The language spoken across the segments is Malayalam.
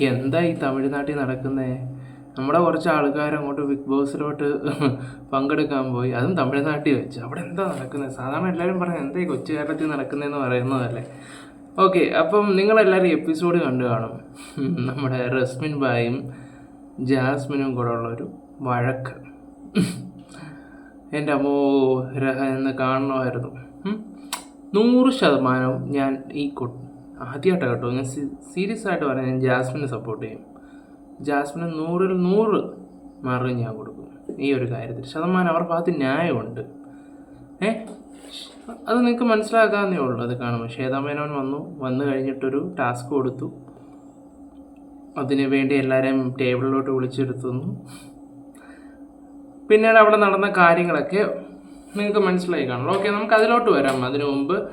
എന്താ ഈ തമിഴ്നാട്ടിൽ നടക്കുന്നേ? നമ്മുടെ കുറച്ച് ആൾക്കാർ അങ്ങോട്ട് ബിഗ് ബോസിലോട്ട് പങ്കെടുക്കാൻ പോയി. അതും തമിഴ്നാട്ടിൽ വെച്ച്. അവിടെ എന്താ നടക്കുന്നത് സാധാരണ എല്ലാവരും പറയും എന്താ ഈ കൊച്ചു കേരളത്തിൽ നടക്കുന്നതെന്ന് പറയുന്നതല്ലേ? ഓക്കെ അപ്പം നിങ്ങളെല്ലാവരും എപ്പിസോഡ് കണ്ടു കാണും. നമ്മുടെ റസ്മിൻ ബായും ജാസ്മിനും കൂടെ ഉള്ളൊരു വഴക്ക്. എന്റെ അമ്മോ രഹ എന്ന് കാണണമായിരുന്നു. നൂറ് ശതമാനവും ഞാൻ ഈ ആദ്യമായിട്ടാണ് കേട്ടോ ഞാൻ സീരിയസ് ആയിട്ട് പറയാം ഞാൻ ജാസ്മിനെ സപ്പോർട്ട് ചെയ്യും. ജാസ്മിന് നൂറിൽ നൂറ് മാർക്ക് ഞാൻ കൊടുക്കും ഈ ഒരു കാര്യത്തിൽ. ശതമാനം അവർ ഭാഗത്ത് ന്യായമുണ്ട്. ഏ? അത് നിങ്ങൾക്ക് മനസ്സിലാക്കാവുന്നേ ഉള്ളൂ അത് കാണുമ്പോൾ. ശ്വേതാമേനോൻ വന്നു വന്നു കഴിഞ്ഞിട്ടൊരു ടാസ്ക് കൊടുത്തു. അതിനു വേണ്ടി എല്ലാവരെയും ടേബിളിലോട്ട് വിളിച്ചിരുത്തുന്നു. പിന്നീട് അവിടെ നടന്ന കാര്യങ്ങളൊക്കെ നിങ്ങൾക്ക് മനസ്സിലായി കാണുള്ളൂ ഓക്കെ നമുക്ക് അതിലോട്ട് വരാം. അതിനു മുമ്പ്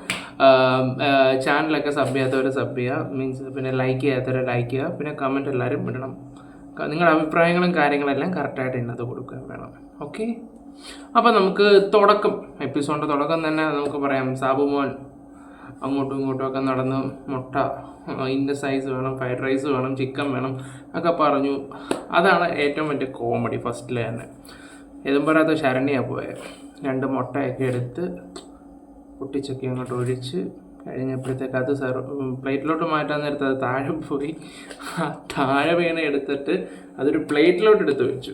ചാനലൊക്കെ സബ് ചെയ്യാത്തവർ സബ് ചെയ്യുക. മീൻസ് പിന്നെ ലൈക്ക് ചെയ്യാത്തവർ ലൈക്ക് ചെയ്യുക. പിന്നെ കമന്റ് എല്ലാവരും ഇടണം. നിങ്ങളുടെ അഭിപ്രായങ്ങളും കാര്യങ്ങളെല്ലാം കറക്റ്റായിട്ട് ഇതിനകത്ത് കൊടുക്കുക വേണം. ഓക്കെ അപ്പോൾ നമുക്ക് തുടക്കം. എപ്പിസോഡിന്റെ തുടക്കം തന്നെ നമുക്ക് പറയാം. സാബു മോൻ അങ്ങോട്ടും ഇങ്ങോട്ടും ഒക്കെ നടന്ന് മുട്ട ഇന്ന സൈസ് വേണം ഫ്രൈഡ് റൈസ് വേണം ചിക്കൻ വേണം ഒക്കെ പറഞ്ഞു. അതാണ് ഏറ്റവും വലിയ കോമഡി ഫസ്റ്റിൽ തന്നെ. ഏതും പറയാത്ത ശരണിയാണ് പോയത് രണ്ട് മുട്ടയൊക്കെ എടുത്ത് പൊട്ടിച്ചൊക്കെ അങ്ങോട്ട് ഒഴിച്ച് കഴിഞ്ഞപ്പോഴത്തേക്ക് അത് സർ പ്ലേറ്റിലോട്ട് മാറ്റാൻ നേരത്ത് അത് താഴെ പോയി. ആ താഴെ വീണ എടുത്തിട്ട് അതൊരു പ്ലേറ്റിലോട്ട് എടുത്ത് വെച്ചു.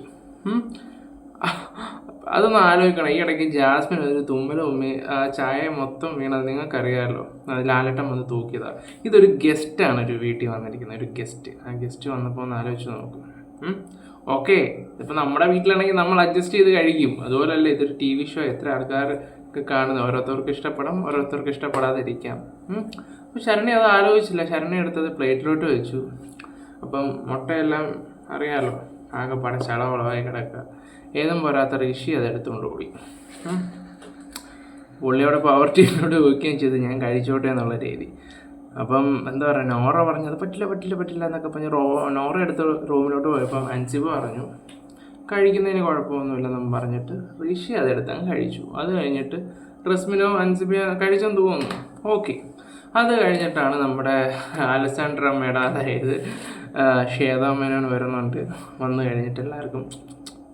അതൊന്ന് ആലോചിക്കണം. ഈ ഇടയ്ക്ക് ജാസ്മിൻ ഒരു തുമ്മലും ഉമ്മി ചായ മൊത്തം വീണത് നിങ്ങൾക്കറിയാമല്ലോ ലാലട്ടം വന്ന് തൂക്കിയതാണ് ഇതൊരു ഗസ്റ്റാണ് ഒരു വീട്ടിൽ വന്നിരിക്കുന്നത്. ഒരു ഗസ്റ്റ് ആ ഗസ്റ്റ് വന്നപ്പോൾ ഒന്ന് ആലോചിച്ച് നോക്കും. ഓക്കെ ഇപ്പം നമ്മുടെ വീട്ടിലാണെങ്കിൽ നമ്മൾ അഡ്ജസ്റ്റ് ചെയ്ത് കഴിക്കും. അതുപോലല്ല ഇതൊരു ടി വി ഷോ എത്ര ആൾക്കാർക്ക് കാണുന്നത് ഓരോരുത്തർക്ക് ഇഷ്ടപ്പെടാം ഓരോരുത്തർക്ക് ഇഷ്ടപ്പെടാതിരിക്കാം. അപ്പം അപ്പോൾ ശരണി അത് ആലോചിച്ചില്ല. ശരണി എടുത്തത് പ്ലേറ്റിലോട്ട് വെച്ചു. അപ്പം മുട്ടയെല്ലാം അറിയാലോ. ആകെ പട ചളവളവായി കിടക്കുക. ഏതും പോരാത്ത ഋഷി അത് എടുത്തുകൊണ്ട് പോയി ഉം. പുള്ളിയോടെ പവർ ടീമിനോട് ചോദിക്കുകയും ചെയ്ത്. ഞാൻ കഴിച്ചോട്ടെ എന്നുള്ള രീതി. അപ്പം എന്താ പറയുക നോറ പറഞ്ഞത് പറ്റില്ല പറ്റില്ല പറ്റില്ല എന്നൊക്കെ പറഞ്ഞ് റോ നോറ എടുത്ത് റൂമിലോട്ട് പോയപ്പം അൻസിബ് പറഞ്ഞു കഴിക്കുന്നതിന് കുഴപ്പമൊന്നുമില്ല നമ്മൾ പറഞ്ഞിട്ട് ഋഷി അതെടുത്ത് അങ്ങ് കഴിച്ചു. അത് കഴിഞ്ഞിട്ട് റസ്മിനോ അൻസിബിയോ കഴിച്ചെന്ന് തോന്നുന്നു. ഓക്കെ. അത് കഴിഞ്ഞിട്ടാണ് നമ്മുടെ അലസാൻഡ്ര അമ്മയുടെ അതായത് ശ്വേതാമേനോൻ വരുന്നുണ്ട്. വന്നു കഴിഞ്ഞിട്ട് എല്ലാവർക്കും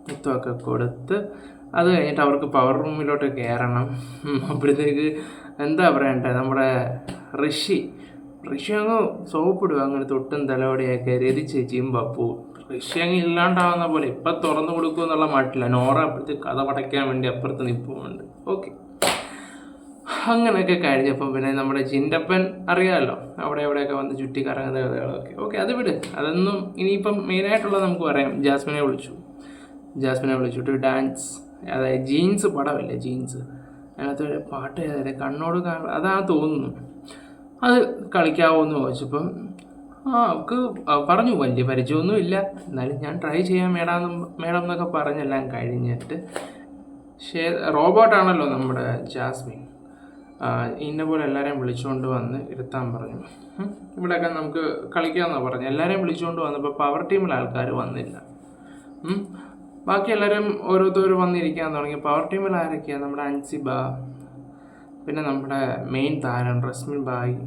മുത്തമൊക്കെ കൊടുത്ത് അത് കഴിഞ്ഞിട്ട് അവർക്ക് പവർ റൂമിലോട്ട് കയറണം. അപ്പോഴത്തേക്ക് എന്താ പറയണ്ടേ? നമ്മുടെ ഋഷി ഋഷി അങ്ങ് സോപ്പിടുക അങ്ങനെ തൊട്ടും തലോടെയൊക്കെ രതി ചേച്ചിയും പപ്പു ഋഷി അങ്ങ് ഇല്ലാണ്ടാവുന്ന പോലെ ഇപ്പം തുറന്നു കൊടുക്കും എന്നുള്ള മട്ടില്ല നോറ അപ്പുറത്ത് കഥ പടയ്ക്കാൻ വേണ്ടി അപ്പുറത്ത് നിൽപ്പുമുണ്ട്. ഓക്കെ. അങ്ങനെയൊക്കെ കഴിഞ്ഞപ്പോൾ പിന്നെ നമ്മുടെ ചിന്തപ്പൻ അറിയാമല്ലോ. അവിടെ എവിടെയൊക്കെ വന്ന് ചുറ്റി കറങ്ങുന്ന കഥകളൊക്കെ. ഓക്കെ അത് വിട്. അതൊന്നും ഇനിയിപ്പം മെയിനായിട്ടുള്ളത് നമുക്ക് പറയാം. ജാസ്മിനെ വിളിച്ചു. ജാസ്മിനെ വിളിച്ചിട്ട് ഡാൻസ് അതായത് ജീൻസ് പടമല്ലേ ജീൻസ്. അതിനകത്ത് പാട്ട് ഏതായാലും കണ്ണോട് കാണാൻ തോന്നുന്നു. അത് കളിക്കാവോ എന്ന് ചോദിച്ചപ്പം ആ അവൾക്ക് പറഞ്ഞു. വലിയ പരിചയമൊന്നും ഇല്ല എന്നാലും ഞാൻ ട്രൈ ചെയ്യാൻ മേഡം മേഡം എന്നൊക്കെ പറഞ്ഞെല്ലാം കഴിഞ്ഞിട്ട്. ഷേ റോബോട്ടാണല്ലോ നമ്മുടെ ജാസ്മിൻ. ഇന്ന പോലെ എല്ലാവരെയും വിളിച്ചുകൊണ്ട് വന്ന് ഇരുത്താൻ പറഞ്ഞു. ഇവിടെയൊക്കെ നമുക്ക് കളിക്കാമെന്നാണ് പറഞ്ഞു. എല്ലാവരെയും വിളിച്ചുകൊണ്ട് വന്നപ്പോൾ പവർ ടീമിലെ ആൾക്കാർ വന്നില്ല. ബാക്കി എല്ലാവരും ഓരോരുത്തർ വന്നിരിക്കാൻ തുടങ്ങി. പവർ ടീമിൽ ആരൊക്കെയാണ് നമ്മുടെ അൻസിബ പിന്നെ നമ്മുടെ മെയിൻ താരം റസ്മിൻ ബായി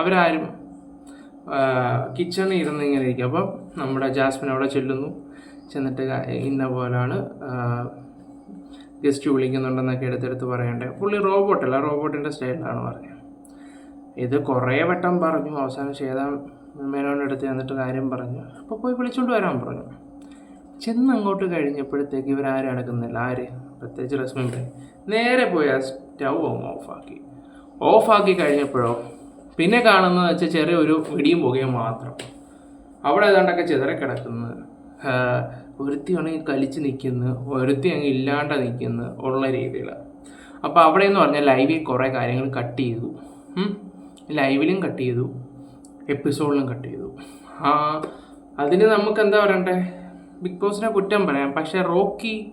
അവരാരും കിച്ചണിൽ ഇരുന്ന് ഇങ്ങനെ ഇരിക്കും. അപ്പം നമ്മുടെ ജാസ്മിൻ അവിടെ ചെല്ലുന്നു. ചെന്നിട്ട് ഇന്ന പോലാണ് ഗസ്റ്റ് വിളിക്കുന്നുണ്ടെന്നൊക്കെ എടുത്തെടുത്ത് പറയണ്ടേ. പുള്ളി റോബോട്ടല്ല റോബോട്ടിന്റെ സ്റ്റൈലിലാണ് പറയുന്നത് ഇത് കുറേ വട്ടം പറഞ്ഞു. അവസാനം ശ്വേത മേനോന്റെ അടുത്ത് ചെന്നിട്ട് കാര്യം പറഞ്ഞു. അപ്പോൾ പോയി വിളിച്ചുകൊണ്ട് വരാൻ പറഞ്ഞു. ചെന്ന് അങ്ങോട്ട് കഴിഞ്ഞപ്പോഴത്തേക്ക് ഇവരാരും അടക്കുന്നില്ല. ആര്? പ്രത്യേകിച്ച് റസ്മിൻ. നേരെ പോയി ആ സ്റ്റൗ ഓഫാക്കി. ഓഫാക്കി കഴിഞ്ഞപ്പോഴോ പിന്നെ കാണുന്നത് വെച്ചാൽ ചെറിയൊരു വെടിയും പുകയും മാത്രം. അവിടെ ഏതാണ്ടൊക്കെ ചിതറി കിടക്കുന്നു. ഒരുത്തി ആണെങ്കിൽ കലിച്ച് നിൽക്കുന്നു. ഒരുത്തി അങ്ങ് ഇല്ലാണ്ട് നിൽക്കുന്നു ഉള്ള രീതിയിൽ അപ്പോൾ അവിടെ എന്ന് പറഞ്ഞാൽ ലൈവിൽ കുറേ കാര്യങ്ങൾ കട്ട് ചെയ്തു. ലൈവിലും കട്ട് ചെയ്തു. എപ്പിസോഡിലും കട്ട് ചെയ്തു. ആ അതിന് നമുക്ക് എന്താ പറയണ്ടേ? ബിഗ് ബോസിനെ കുറ്റം പറയാം. പക്ഷേ റോക്കി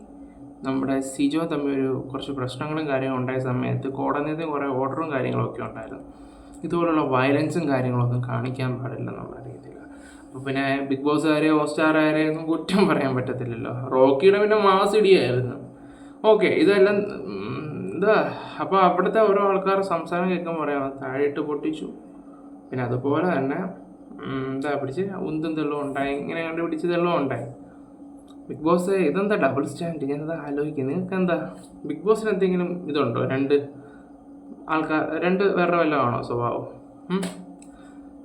നമ്മുടെ സിജോ തമ്മിൽ ഒരു കുറച്ച് പ്രശ്നങ്ങളും കാര്യങ്ങളും ഉണ്ടായ സമയത്ത് കോടതിയിൽ കുറേ ഓർഡറും കാര്യങ്ങളൊക്കെ ഉണ്ടായിരുന്നു. ഇതുപോലുള്ള വയലൻസും കാര്യങ്ങളൊന്നും കാണിക്കാൻ പാടില്ല എന്നുള്ള രീതിയിൽ അപ്പോൾ പിന്നെ ബിഗ് ബോസ്സുകാർ ഹോസ്റ്റാർ ഒന്നും കുറ്റം പറയാൻ പറ്റത്തില്ലല്ലോ. റോക്കിയുടെ പിന്നെ മാസ് ഇടിയായിരുന്നു. ഓക്കെ ഇതെല്ലാം എന്താ അപ്പോൾ അവിടുത്തെ ഓരോ ആൾക്കാർ സംസാരം കേൾക്കുമ്പോൾ പറയാം താഴെയിട്ട് പൊട്ടിച്ചു. പിന്നെ അതുപോലെ തന്നെ എന്താ പിടിച്ച്? ഉന്തും തെള്ളും ഉണ്ടായി. ഇങ്ങനെ കണ്ട് പിടിച്ച് തെള്ളും ഉണ്ടായി. ബിഗ് ബോസ് ഇതെന്താ ഡബിൾ സ്റ്റാൻഡ് ഞാനത് ആലോചിക്കുന്നത് നിങ്ങൾക്ക് എന്താ ബിഗ് ബോസിന് എന്തെങ്കിലും ഇതുണ്ടോ? രണ്ട് ആൾക്കാർ രണ്ട് വേറെ വല്ലതും ആണോ സ്വഭാവം?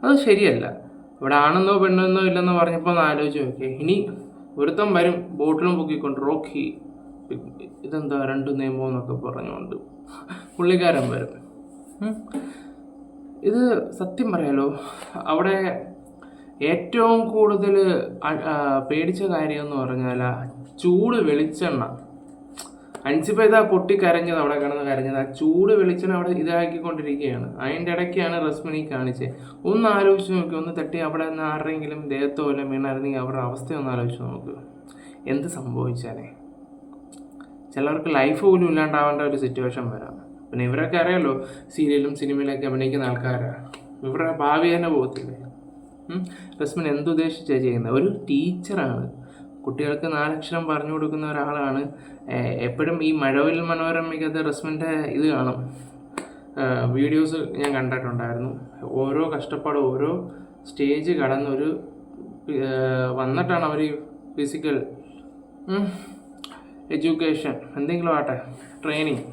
അത് ശരിയല്ല. ഇവിടെ ആണെന്നോ പെണ്ണെന്നോ ഇല്ലെന്നോ പറഞ്ഞപ്പോൾ ഒന്ന് ആലോചിച്ച് നോക്കിയേ. ഇനി ഒരുത്തം വരും ബോട്ടിലും പൊക്കിക്കൊണ്ട് റോക്കി ഇതെന്താ രണ്ട് നിയമം എന്നൊക്കെ പറഞ്ഞുകൊണ്ട് പുള്ളിക്കാരൻ വരും. ഇത് സത്യം പറയാലോ അവിടെ ഏറ്റവും കൂടുതൽ പേടിച്ച കാര്യം എന്ന് പറഞ്ഞാൽ ചൂട് വെളിച്ചെണ്ണ. അൻസിപ്പ ഇതാ പൊട്ടി കരഞ്ഞത് അവിടെ കിടന്ന് കരഞ്ഞത്. ആ ചൂട് വെളിച്ചം അവിടെ ഇതാക്കിക്കൊണ്ടിരിക്കുകയാണ്. അതിന്റെ ഇടയ്ക്കാണ് റസ്മിനി കാണിച്ചത്. ഒന്ന് ആലോചിച്ച് നോക്കി. ഒന്ന് തട്ടി അവിടെ നിന്ന് ആരുടെയെങ്കിലും ദേഹത്തോ വല്ല വീണായിരുന്നെങ്കിൽ അവരുടെ അവസ്ഥ ഒന്ന് ആലോചിച്ച് നോക്ക്. എന്ത് സംഭവിച്ചാലേ? ചിലർക്ക് ലൈഫ് പോലും ഇല്ലാണ്ടാവേണ്ട ഒരു സിറ്റുവേഷൻ വരാം. പിന്നെ ഇവരൊക്കെ അറിയാലോ സീരിയലും സിനിമയിലൊക്കെ അഭിനയിക്കുന്ന ആൾക്കാരാണ് ഇവരുടെ ഭാവി തന്നെ പോകത്തില്ലേ? റസ്മിൻ എന്തുദ്ദേശിച്ചാണ് ചെയ്യുന്നത്? ഒരു ടീച്ചറാണ് കുട്ടികൾക്ക് നാലക്ഷരം പറഞ്ഞു കൊടുക്കുന്ന ഒരാളാണ്. എപ്പോഴും ഈ മഴവിൽ മനോരമയ്ക്കകത്ത് റസ്മിന്റെ ഇത് കാണും. വീഡിയോസ് ഞാൻ കണ്ടിട്ടുണ്ടായിരുന്നു. ഓരോ കഷ്ടപ്പാട് ഓരോ സ്റ്റേജ് കടന്നൊരു വന്നിട്ടാണ് അവർ ഫിസിക്കൽ എഡ്യൂക്കേഷൻ എന്തെങ്കിലും ആട്ടെ ട്രെയിനിങ്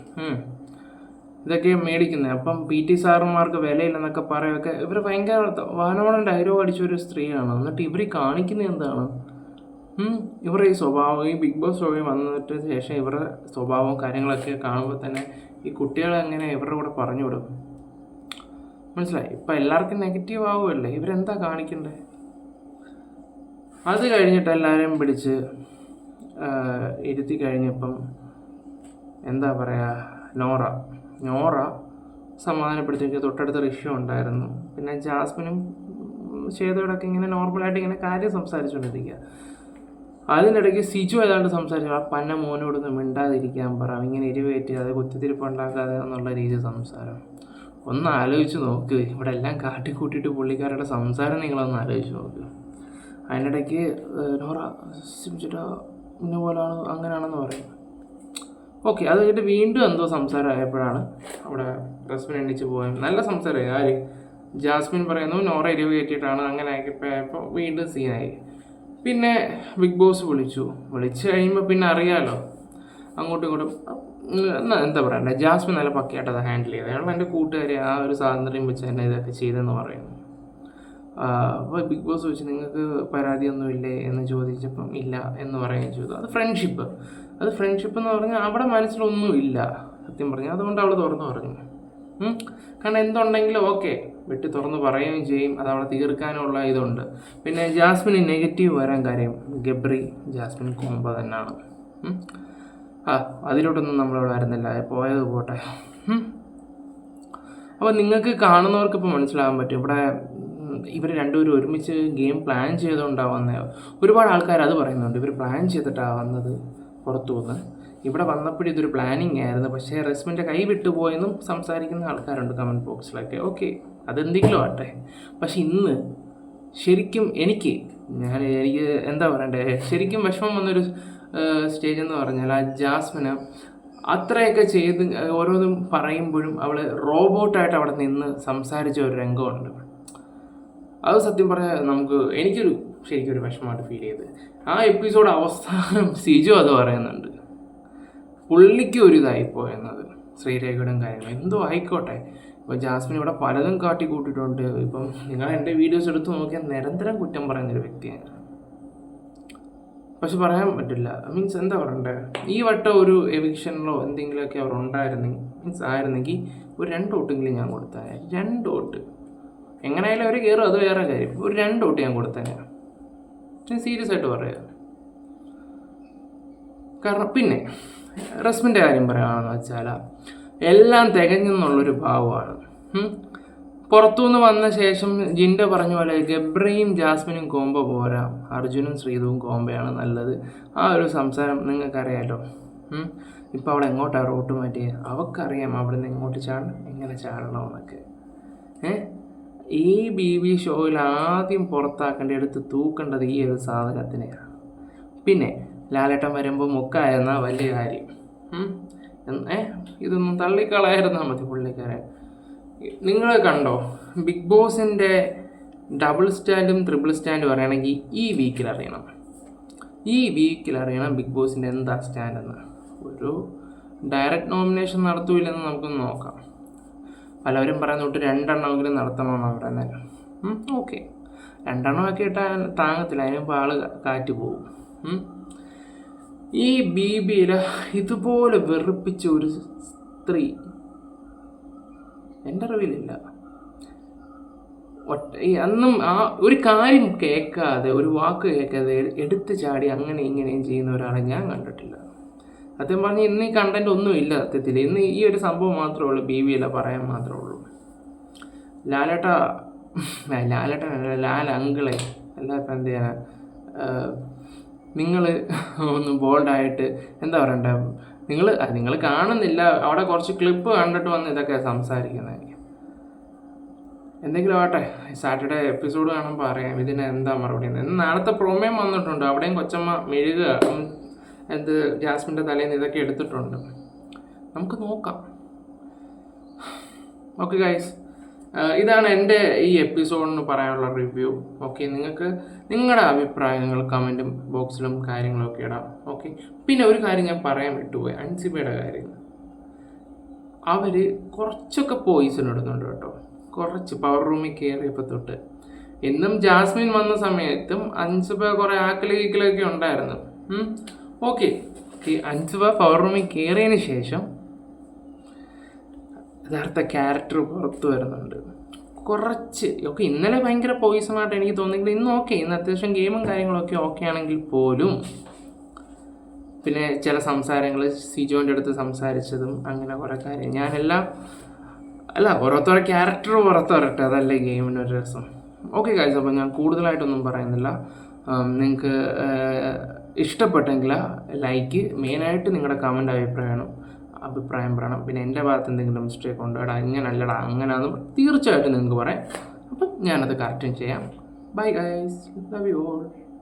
ഇതൊക്കെ മേടിക്കുന്നത് അപ്പം പി ടി സാറന്മാർക്ക് വിലയില്ലെന്നൊക്കെ പറയുമൊക്കെ ഇവർ ഭയങ്കര വാനോളം ഡയലോഗ് അടിച്ച ഒരു സ്ത്രീയാണ്. എന്നിട്ട് ഇവർ കാണിക്കുന്നത് എന്താണ്? ഇവരുടെ ഈ സ്വഭാവം ഈ ബിഗ് ബോസ് ഷോയിൽ വന്നിട്ട് ശേഷം ഇവരുടെ സ്വഭാവവും കാര്യങ്ങളൊക്കെ കാണുമ്പോൾ തന്നെ ഈ കുട്ടികളെ അങ്ങനെ ഇവരുടെ കൂടെ പറഞ്ഞു വിടും മനസ്സിലായി? ഇപ്പം എല്ലാവർക്കും നെഗറ്റീവ് ആവുമല്ലേ ഇവരെന്താ കാണിക്കണ്ടേ? അത് കഴിഞ്ഞിട്ട് എല്ലാവരെയും പിടിച്ച് ഇരുത്തി കഴിഞ്ഞപ്പം എന്താ പറയുക നോറ. നോറ സമാധാനപ്പെടുത്തിയൊക്കെ. തൊട്ടടുത്ത ഋഷ്യം ഉണ്ടായിരുന്നു. പിന്നെ ജാസ്മിനും ഷേതയോടൊക്കെ ഇങ്ങനെ നോർമലായിട്ട് ഇങ്ങനെ കാര്യം സംസാരിച്ചുകൊണ്ടിരിക്കുക അതിനിടയ്ക്ക് സിജു ഏതാണ്ട് സംസാരിച്ചു. ആ പന്ന മോനോടൊന്ന് മിണ്ടാതിരിക്കാൻ പറ. ഇങ്ങനെ എരിവേറ്റി അത് കുത്തിത്തിരിപ്പ് ഉണ്ടാക്കാതെ എന്നുള്ള രീതി സംസാരം. ഒന്ന് ആലോചിച്ച് നോക്ക്. ഇവിടെ എല്ലാം കാട്ടിക്കൂട്ടിയിട്ട് പുള്ളിക്കാരുടെ സംസാരം നിങ്ങളൊന്ന് ആലോചിച്ച് നോക്ക്. അതിനിടയ്ക്ക് നോറ സിമിച്ചിട്ടാ ഇന്ന പോലാണ് അങ്ങനെയാണെന്ന് പറയും. ഓക്കെ അത് കഴിഞ്ഞിട്ട് വീണ്ടും എന്തോ സംസാരം ആയപ്പോഴാണ് അവിടെ റസ്മിൻ എണ്ണിച്ച് പോകാൻ നല്ല സംസാരമായി. ആര്? ജാസ്മിൻ പറയുന്നു നോറ എരിവ് കയറ്റിയിട്ടാണ് അങ്ങനെ ആക്കിയപ്പോൾ വീണ്ടും സീനായി പിന്നെ ബിഗ് ബോസ് വിളിച്ചു. വിളിച്ചു കഴിയുമ്പോൾ പിന്നെ അറിയാലോ. അങ്ങോട്ടും ഇങ്ങോട്ടും. എന്നാ എന്താ പറയണ്ടേ? ജാസ്മിൻ നല്ല പക്കയായിട്ട് അത് ഹാൻഡിൽ ചെയ്തത്. അയാൾ എന്റെ കൂട്ടുകാരി ആ ഒരു സ്വാതന്ത്ര്യം വെച്ച് തന്നെ ഇതൊക്കെ ചെയ്തെന്ന് പറയുന്നു. അപ്പോൾ ബിഗ് ബോസ് വെച്ച് നിങ്ങൾക്ക് പരാതിയൊന്നുമില്ലേ എന്ന് ചോദിച്ചപ്പം ഇല്ല എന്ന് പറയുകയും ചെയ്തു. അത് ഫ്രണ്ട്ഷിപ്പ് അത് ഫ്രണ്ട്ഷിപ്പ് എന്ന് പറഞ്ഞാൽ അവിടെ മനസ്സിലൊന്നും ഇല്ല. സത്യം പറഞ്ഞു അതുകൊണ്ട് അവൾ തുറന്നു പറഞ്ഞു. കാരണം എന്തുണ്ടെങ്കിലും ഓക്കെ വെട്ടി തുറന്ന് പറയുകയും ചെയ്യും. അത് അവിടെ തീർക്കാനുള്ള ഇതുണ്ട്. പിന്നെ ജാസ്മിന് നെഗറ്റീവ് വരാൻ കാര്യം ഗബ്രി ജാസ്മിൻ കോമ്പ തന്നെയാണ്. ആ അതിലോട്ടൊന്നും നമ്മളിവിടെ വരുന്നില്ല. പോയത് പോട്ടെ. അപ്പോൾ നിങ്ങൾക്ക് കാണുന്നവർക്ക് ഇപ്പോൾ മനസ്സിലാകാൻ പറ്റും. ഇവിടെ ഇവർ രണ്ടുപേരും ഒരുമിച്ച് ഗെയിം പ്ലാൻ ചെയ്തുകൊണ്ടാണ് വന്നത് ഒരുപാട് ആൾക്കാർ അത് പറയുന്നുണ്ട്. ഇവർ പ്ലാൻ ചെയ്തിട്ടാണ് വന്നത് പുറത്തു വന്ന്. ഇവിടെ വന്നപ്പോഴും ഇതൊരു പ്ലാനിങ് ആയിരുന്നു. പക്ഷേ റെസ്മിന്റെ കൈ വിട്ടുപോയെന്നും സംസാരിക്കുന്ന ആൾക്കാരുണ്ട് കമന്റ് ബോക്സിലൊക്കെ ഓക്കെ അതെന്തെങ്കിലും ആട്ടെ പക്ഷെ ഇന്ന് ശരിക്കും എനിക്ക് ഞാൻ എനിക്ക് എന്താ പറയണ്ടേ ശരിക്കും വിഷമം വന്നൊരു സ്റ്റേജ് എന്ന് പറഞ്ഞാൽ ആ ജാസ്മിന് അത്രയൊക്കെ ചെയ്ത് ഓരോന്നും പറയുമ്പോഴും അവൾ റോബോട്ടായിട്ട് അവിടെ നിന്ന് സംസാരിച്ച ഒരു രംഗമുണ്ട്. അത് സത്യം പറഞ്ഞാൽ നമുക്ക് എനിക്കൊരു ശരിക്കും ഒരു വിഷമമായിട്ട് ഫീൽ ചെയ്ത്. ആ എപ്പിസോഡ് അവസാനം സിജു അത് പറയുന്നുണ്ട്. പുള്ളിക്ക് ഒരു ഇതായിപ്പോയെന്നത് ശ്രീരേഖയുടെ കാര്യങ്ങൾ. എന്തോ ആയിക്കോട്ടെ. ഇപ്പോൾ ജാസ്മിൻ ഇവിടെ പലതും കാട്ടി കൂട്ടിയിട്ടുണ്ട് ഇപ്പം നിങ്ങൾ എന്റെ വീഡിയോസ് എടുത്ത് നോക്കിയാൽ നിരന്തരം കുറ്റം പറയുന്നൊരു വ്യക്തിയാണ്. പക്ഷെ പറയാൻ പറ്റില്ല. മീൻസ് എന്താ പറയണ്ടേ? ഈ വട്ടം ഒരു എവിക്ഷനിലോ എന്തെങ്കിലുമൊക്കെ അവർ ഉണ്ടായിരുന്നെങ്കിൽ മീൻസ് ആയിരുന്നെങ്കിൽ ഒരു രണ്ട് വോട്ടെങ്കിലും ഞാൻ കൊടുത്തേനെ രണ്ട് വോട്ട്. എങ്ങനെയായാലും അവർ കയറും അത് വേറെ കാര്യം. ഒരു രണ്ട് വോട്ട് ഞാൻ കൊടുത്തേനെ ഞാൻ സീരിയസ് ആയിട്ട് പറയാം. കാരണം പിന്നെ റസ്മിന്റെ കാര്യം പറയുകയാണെന്ന് വെച്ചാൽ എല്ലാം തികഞ്ഞെന്നുള്ളൊരു ഭാവമാണ്. പുറത്തുനിന്ന് വന്ന ശേഷം ജിൻഡ പറഞ്ഞ പോലെ ഗബ്രയും ജാസ്മിനും കോംബോ പോരാ. അർജുനും ശ്രീതുവും കോംബയാണ് നല്ലത്. ആ ഒരു സംസാരം നിങ്ങൾക്കറിയാലോ. ഇപ്പോൾ ഇപ്പം അവൾ എങ്ങോട്ടാണ് റോട്ട് മാറ്റിയത് അവൾക്കറിയാം അവിടെ നിന്ന് എങ്ങോട്ട് ചാടണം എങ്ങനെ ചാടണമെന്നൊക്കെ ഏ? ഈ ബി ബി ഷോയിൽ ആദ്യം പുറത്താക്കേണ്ട എടുത്ത് തൂക്കേണ്ടത് ഈ ഒരു സാധനത്തിനെയാണ്. പിന്നെ ലാലേട്ടൻ വരുമ്പോൾ മുക്കായെന്നാൽ വലിയ കാര്യം. ഇതൊന്നും തള്ളിക്കളായിരുന്നാൽ മതി പുള്ളിക്കാരൻ നിങ്ങൾ കണ്ടോ? ബിഗ് ബോസിന്റെ ഡബിൾ സ്റ്റാൻഡും ട്രിപ്പിൾ സ്റ്റാൻഡും അറിയണമെങ്കിൽ ഈ വീക്കിൽ അറിയണം. ഈ വീക്കിൽ അറിയണം ബിഗ് ബോസിന്റെ എന്താ സ്റ്റാൻഡെന്ന്. ഒരു ഡയറക്റ്റ് നോമിനേഷൻ നടത്തൂല്ലെന്ന് നമുക്ക് നോക്കാം. പലവരും പറയുന്ന തൊട്ട് രണ്ടെണ്ണമെങ്കിലും നടത്തണമെന്നാണ് പറയുന്നത് ഓക്കെ. രണ്ടെണ്ണമൊക്കെ ഇട്ടാൽ താങ്ങത്തില്ല. അതിനിപ്പോൾ ആൾ കാറ്റ് പോകും. ഈ ബി ബിയിൽ ഇതുപോലെ വെറുപ്പിച്ച ഒരു സ്ത്രീ. എന്റെ അറിവിലില്ല. ഒറ്റ അന്നും ആ ഒരു കാര്യം കേൾക്കാതെ ഒരു വാക്ക് കേൾക്കാതെ എടുത്തു ചാടി അങ്ങനെ ഇങ്ങനെയും ചെയ്യുന്ന ഒരാളെ ഞാൻ കണ്ടിട്ടില്ല. സത്യം പറഞ്ഞ് ഇന്ന് ഈ കണ്ടന്റ് ഒന്നും ഇല്ല സത്യത്തിൽ ഇന്ന് ഈ ഒരു സംഭവം മാത്രമേ ഉള്ളൂ ബി വി അല്ല പറയാൻ മാത്രമേ ഉള്ളൂ. ലാലേട്ട ലാലേട്ടനല്ല ലാൽ അങ്കിളെ അല്ല എന്ത് ചെയ്യാനാ നിങ്ങൾ ഒന്ന് ബോൾഡായിട്ട് എന്താ പറയണ്ടേ? നിങ്ങൾ നിങ്ങൾ കാണുന്നില്ല. അവിടെ കുറച്ച് ക്ലിപ്പ് കണ്ടിട്ട് വന്ന് ഇതൊക്കെ സംസാരിക്കുന്നത് എന്തെങ്കിലും ആവട്ടെ സാറ്റർഡേ എപ്പിസോഡ് കാണുമ്പോൾ അറിയാം ഇതിന് എന്താ മറുപടി? എന്ന്. നാളത്തെ പ്രോമേം വന്നിട്ടുണ്ട്. അവിടെയും കൊച്ചമ്മ മെഴുകുക എന്ത് ജാസ്മിന്റെ തലേന്ന് ഇതൊക്കെ എടുത്തിട്ടുണ്ട്. നമുക്ക് നോക്കാം. ഓക്കെ ഗൈസ് ഇതാണ് എന്റെ ഈ എപ്പിസോഡിന് പറയാനുള്ള റിവ്യൂ ഓക്കെ നിങ്ങൾക്ക് നിങ്ങളുടെ അഭിപ്രായങ്ങൾ കമന്റും ബോക്സിലും കാര്യങ്ങളൊക്കെ ഇടാം. ഓക്കെ പിന്നെ ഒരു കാര്യം ഞാൻ പറയാൻ വിട്ടുപോയി. അൻസിബയുടെ കാര്യം. അവർ കുറച്ചൊക്കെ പോയിസൺ ഇടുന്നുണ്ട് കേട്ടോ. കുറച്ച് പവർ റൂമിൽ കയറിയപ്പോൾ തൊട്ട്. എന്നും ജാസ്മിൻ വന്ന സമയത്തും അൻസുബ കുറേ ആക്കൽ കീക്കലൊക്കെ ഉണ്ടായിരുന്നു. ഓക്കെ അൻസുബ പവർ റൂമിൽ കയറിയതിന് ശേഷം യഥാർത്ഥ ക്യാരക്ടർ പുറത്തു വരുന്നുണ്ട്. കുറച്ച് ഓക്കെ ഇന്നലെ ഭയങ്കര ആയിട്ട് എനിക്ക് തോന്നിയെങ്കിൽ ഇന്ന് ഓക്കെ ഇന്ന് അത്യാവശ്യം ഗെയിമും കാര്യങ്ങളൊക്കെ ഓക്കെ ആണെങ്കിൽ പോലും പിന്നെ ചില സംസാരങ്ങൾ സിജോന്റെ അടുത്ത് സംസാരിച്ചതും അങ്ങനെ കുറേ കാര്യം ഞാനെല്ലാം അല്ല ഓരോരുത്തരുടെ ക്യാരക്ടർ പുറത്ത് വരട്ടെ അതല്ലേ ഗെയിമിന് ഒരു രസം. ഓക്കെ കാഴ്ച അപ്പോൾ ഞാൻ കൂടുതലായിട്ടൊന്നും പറയുന്നില്ല. നിങ്ങൾക്ക് ഇഷ്ടപ്പെട്ടെങ്കിൽ ലൈക്ക് മെയിനായിട്ട് നിങ്ങളുടെ കമന്റ് അഭിപ്രായമാണ്. അഭിപ്രായം പറയണം. പിന്നെ എന്റെ ഭാഗത്ത് എന്തെങ്കിലും മിസ്റ്റേക്ക് ഉണ്ടോ? എടാ ഇങ്ങനല്ലടാ അങ്ങനെയാണെന്ന് തീർച്ചയായിട്ടും നിങ്ങൾക്ക് പറയാം. അപ്പം ഞാനത് കറക്റ്റും ചെയ്യാം. Bye guys love you all